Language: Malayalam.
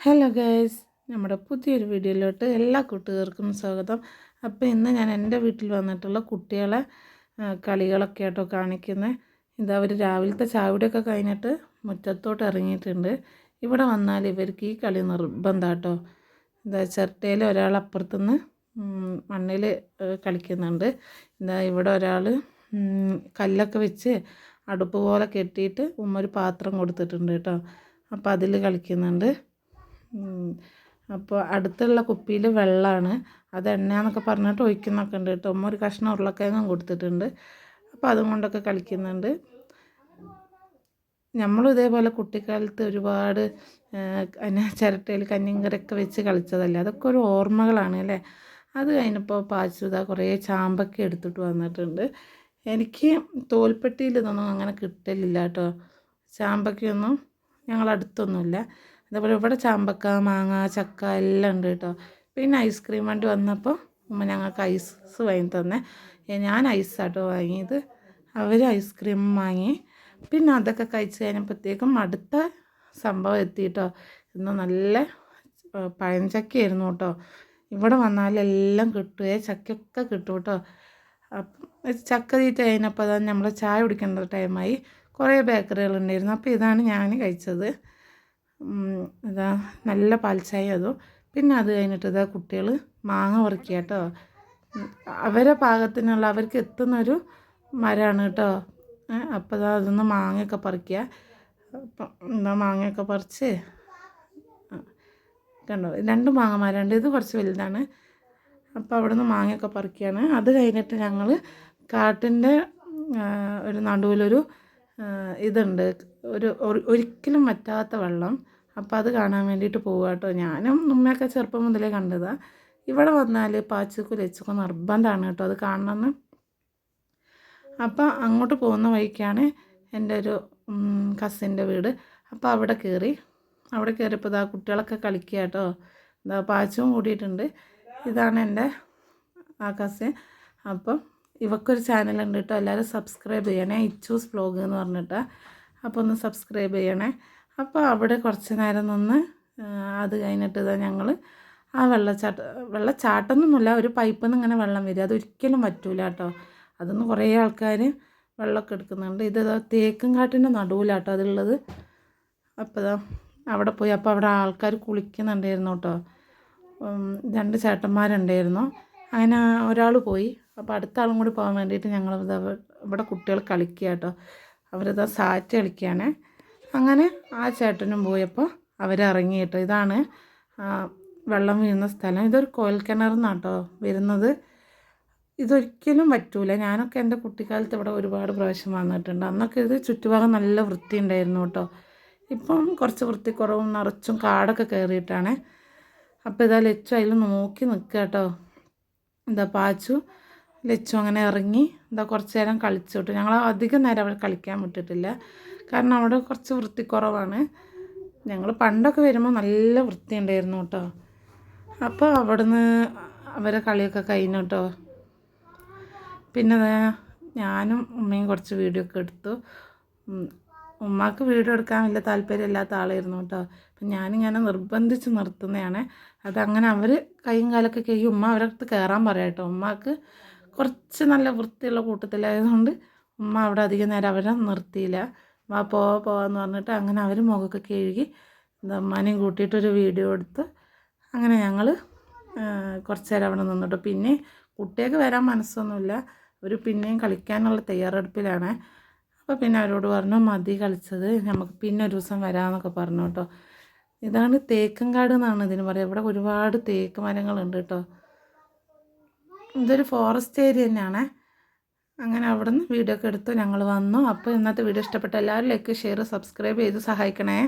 ഹലോ ഗൈസ് നമ്മുടെ പുതിയൊരു വീഡിയോയിലോട്ട് എല്ലാ കൂട്ടുകാർക്കും സ്വാഗതം. അപ്പോൾ ഇന്ന് ഞാൻ എന്റെ വീട്ടിൽ വന്നിട്ടുള്ള കുട്ടികളെ കളികളൊക്കെ ആട്ടോ കാണിക്കുന്നത് ഇതവർ രാവിലത്തെ ചാവിടെയൊക്കെ കഴിഞ്ഞിട്ട് മുറ്റത്തോട്ട് ഇറങ്ങിയിട്ടുണ്ട്. ഇവിടെ വന്നാൽ ഇവർക്ക് ഈ കളി നിർബന്ധമാട്ടോ എന്താ ചിരട്ടയിൽ ഒരാൾ അപ്പുറത്തുനിന്ന് മണ്ണിൽ കളിക്കുന്നുണ്ട്. എന്താ ഇവിടെ ഒരാൾ കല്ലൊക്കെ വെച്ച് അടുപ്പ് പോലെ കെട്ടിയിട്ട് ഉമ്മ ഒരു പാത്രം കൊടുത്തിട്ടുണ്ട് കേട്ടോ. അപ്പോൾ അതിൽ കളിക്കുന്നുണ്ട്. അപ്പോൾ അടുത്തുള്ള കുപ്പിയിൽ വെള്ളമാണ് അത് എണ്ണയാന്നൊക്കെ പറഞ്ഞിട്ട് ഒഴിക്കുന്നൊക്കെ ഉണ്ട് കേട്ടോ. ഉമ്മ ഒരു കഷ്ണം ഉരുളക്കിഴങ്ങും കൊടുത്തിട്ടുണ്ട്. അപ്പോൾ അതും കൊണ്ടൊക്കെ കളിക്കുന്നുണ്ട്. നമ്മളും ഇതേപോലെ കുട്ടിക്കാലത്ത് ഒരുപാട് അതിനെ ചിരട്ടയിൽ കഞ്ഞിങ്കരൊക്കെ വെച്ച് കളിച്ചതല്ലേ? അതൊക്കെ ഒരു ഓർമ്മകളാണ് അല്ലേ? അത് കഴിഞ്ഞപ്പോൾ പാച്ചുത കുറേ ചാമ്പൊക്കെ എടുത്തിട്ട് വന്നിട്ടുണ്ട്. എനിക്ക് തോൽപ്പെട്ടിയിൽ ഇതൊന്നും അങ്ങനെ കിട്ടലില്ല കേട്ടോ. ചാമ്പൊക്കെയൊന്നും ഞങ്ങളടുത്തൊന്നുമില്ല. അതേപോലെ ഇവിടെ ചാമ്പക്ക മാങ്ങ ചക്ക എല്ലാം ഉണ്ട് കേട്ടോ. പിന്നെ ഐസ്ക്രീം വണ്ടി വന്നപ്പോൾ ഉമ്മ ഞങ്ങൾക്ക് ഐസ് വാങ്ങി തന്നെ. ഞാൻ ഐസാട്ടോ വാങ്ങിയത്. അവർ ഐസ്ക്രീം വാങ്ങി. പിന്നെ അതൊക്കെ കഴിച്ച് കഴിഞ്ഞപ്പോഴത്തേക്കും അടുത്ത സംഭവം എത്തിയിട്ടോ ഇന്ന് നല്ല പഴഞ്ചക്കയായിരുന്നു കേട്ടോ. ഇവിടെ വന്നാലെല്ലാം കിട്ടുകയെ ചക്കയൊക്കെ കിട്ടും കേട്ടോ. അപ്പം ചക്ക തീറ്റ കഴിഞ്ഞപ്പോൾ അതാണ് നമ്മൾ ചായ കുടിക്കേണ്ട ടൈമായി കുറേ ബേക്കറികളുണ്ടായിരുന്നു അപ്പോൾ ഇതാണ് ഞാൻ കഴിച്ചത്. ഇതാ നല്ല പാൽച്ചായ അതും. പിന്നെ അത് കഴിഞ്ഞിട്ട് ഇതാ കുട്ടികൾ മാങ്ങ പറിക്കുക കേട്ടോ അവരെ പാകത്തിനുള്ള അവർക്ക് എത്തുന്നൊരു മരമാണ് കേട്ടോ. അപ്പോൾ ഇതാ അതൊന്ന് മാങ്ങയൊക്കെ പറിക്കുക അപ്പം എന്താ മാങ്ങയൊക്കെ പറിച്ച് കണ്ടോ? രണ്ട് മാങ്ങമാരുണ്ട്. ഇത് കുറച്ച് വലുതാണ്. അപ്പോൾ അവിടെ നിന്ന് മാങ്ങയൊക്കെ പറിക്കുകയാണ് അത് കഴിഞ്ഞിട്ട് ഞങ്ങൾ കാട്ടിന്റെ ഒരു നടുവിലൊരു ഇതുണ്ട്. ഒരു ഒരിക്കലും വറ്റാത്ത വെള്ളം. അപ്പോൾ അത് കാണാൻ വേണ്ടിയിട്ട് പോവുക കേട്ടോ ഞാനും ഉമ്മയൊക്കെ ചെറുപ്പം മുതലേ കണ്ടതാണ് ഇവിടെ വന്നാൽ പാച്ചക്കു ലച്ചക്കു നിർബന്ധമാണ് കേട്ടോ അത് കാണണമെന്ന് അപ്പോൾ അങ്ങോട്ട് പോകുന്ന വഴിക്കാണ് എന്റെ ഒരു കസിന്റെ വീട്. അപ്പോൾ അവിടെ കയറി അവിടെ കയറിയപ്പോൾ ഇതാ കുട്ടികളൊക്കെ കളിക്കുക കേട്ടോ ഇതാ പാച്ചവും കൂടിയിട്ടുണ്ട്. ഇതാണ് എന്റെ ആ കസിൻ അപ്പം ഇവക്കൊരു ചാനലുണ്ട് കേട്ടോ എല്ലാവരും സബ്സ്ക്രൈബ് ചെയ്യണേ ഇച്ചൂസ് ബ്ലോഗ് എന്ന് പറഞ്ഞിട്ട്. അപ്പോൾ ഒന്ന് സബ്സ്ക്രൈബ് ചെയ്യണേ. അപ്പോൾ അവിടെ കുറച്ച് നേരം നിന്ന് അത് കഴിഞ്ഞിട്ട് ഇതാ ഞങ്ങൾ ആ വെള്ളച്ചാട്ട വെള്ളച്ചാട്ടമൊന്നുമില്ല ഒരു പൈപ്പിൽ നിന്ന് ഇങ്ങനെ വെള്ളം വരും. അതൊരിക്കലും പറ്റൂല കേട്ടോ അതൊന്ന് കുറേ ആൾക്കാർ വെള്ളമൊക്കെ എടുക്കുന്നുണ്ട്. ഇത് തേക്കും കാട്ടിന്റെ നടുവിലാട്ടോ അതുള്ളത്. അപ്പോൾ ഇതാ അവിടെ പോയി. അപ്പോൾ അവിടെ ആൾക്കാർ കുളിക്കുന്നുണ്ടായിരുന്നു കേട്ടോ. രണ്ട് ചേട്ടന്മാരുണ്ടായിരുന്നു. അങ്ങനെ ഒരാൾ പോയി. അപ്പോൾ അടുത്ത ആളും കൂടി പോകാൻ വേണ്ടിയിട്ട് ഞങ്ങൾ ഇവിടെ കുട്ടികൾ കളിക്കുക കേട്ടോ. അവരിതാ സാറ്റ് കളിക്കുകയാണ്. അങ്ങനെ ആ ചേട്ടനും പോയപ്പോൾ അവരിറങ്ങി കേട്ടോ. ഇതാണ് വെള്ളം വീഴുന്ന സ്ഥലം. ഇതൊരു കോയൽ കിണറിന്നാട്ടോ വരുന്നത്. ഇതൊരിക്കലും പറ്റൂല. ഞാനൊക്കെ എന്റെ കുട്ടിക്കാലത്ത് ഇവിടെ ഒരുപാട് പ്രാവശ്യം വന്നിട്ടുണ്ട്. അന്നൊക്കെ ഇത് ചുറ്റുഭാഗം നല്ല വൃത്തി ഉണ്ടായിരുന്നു കേട്ടോ. ഇപ്പം കുറച്ച് വൃത്തിക്കുറവും നിറച്ചും കാടൊക്കെ കയറിയിട്ടാണ്. അപ്പോൾ ഇതാ ലച്ചു അതിൽ നോക്കി നിൽക്കുക കേട്ടോ. എന്താ പാച്ചു ലച്ചു അങ്ങനെ ഇറങ്ങി എന്താ കുറച്ച് നേരം കളിച്ചു വിട്ടു ഞങ്ങൾ അധികം നേരം അവിടെ കളിക്കാൻ വിട്ടിട്ടില്ല. കാരണം അവിടെ കുറച്ച് വൃത്തിക്കുറവാണ്. ഞങ്ങൾ പണ്ടൊക്കെ വരുമ്പോൾ നല്ല വൃത്തി ഉണ്ടായിരുന്നു കേട്ടോ അപ്പോൾ അവിടുന്ന് അവരെ കളിയൊക്കെ കഴിഞ്ഞു കേട്ടോ പിന്നെ ഞാനും ഉമ്മയും കുറച്ച് വീഡിയോ ഒക്കെ എടുത്തു. ഉമ്മാക്ക് വീഡിയോ എടുക്കാൻ വലിയ താല്പര്യമില്ലാത്ത ആളായിരുന്നു കേട്ടോ. അപ്പം ഞാനിങ്ങനെ നിർബന്ധിച്ച് നിർത്തുന്നതാണ് അതങ്ങനെ അവർ കൈയും കാലൊക്കെ കഴുകി ഉമ്മ അവരുടെ അടുത്ത് കയറാൻ പറയാം കേട്ടോ. ഉമ്മാക്ക് കുറച്ച് നല്ല വൃത്തിയുള്ള കൂട്ടത്തിലായതുകൊണ്ട് ഉമ്മ അവിടെ അധികം നേരം അവരെ നിർത്തിയില്ല. വാ പോവാ പോവാന്ന് പറഞ്ഞിട്ട് അങ്ങനെ അവർ മുഖമൊക്കെ കഴുകി ഉമ്മാനെയും കൂട്ടിയിട്ടൊരു വീഡിയോ എടുത്ത് അങ്ങനെ ഞങ്ങൾ കുറച്ച് നേരം അവിടെ നിന്നിട്ട് പിന്നെ കുട്ടിയൊക്കെ വരാൻ മനസ്സൊന്നുമില്ല. അവർ പിന്നെയും കളിക്കാനുള്ള തയ്യാറെടുപ്പിലാണ്. അപ്പോൾ പിന്നെ അവരോട് പറഞ്ഞു മതി കളിച്ചത് നമുക്ക് പിന്നെ ഒരു ദിവസം വരാമെന്നൊക്കെ പറഞ്ഞു കേട്ടോ. ഇതാണ് തേക്കങ്കാട് എന്നാണ് ഇതിന് പറയുക. ഇവിടെ ഒരുപാട് തേക്ക് മരങ്ങളുണ്ട് കേട്ടോ. ഇതൊരു ഫോറസ്റ്റ് ഏരിയ തന്നെയാണ്. അങ്ങനെ അവിടെ നിന്ന് വീഡിയോ ഒക്കെ എടുത്തു ഞങ്ങൾ വന്നു. അപ്പോൾ ഇന്നത്തെ വീഡിയോ ഇഷ്ടപ്പെട്ട എല്ലാവരും ലൈക്ക് ഷെയർ സബ്സ്ക്രൈബ് ചെയ്ത് സഹായിക്കണേ.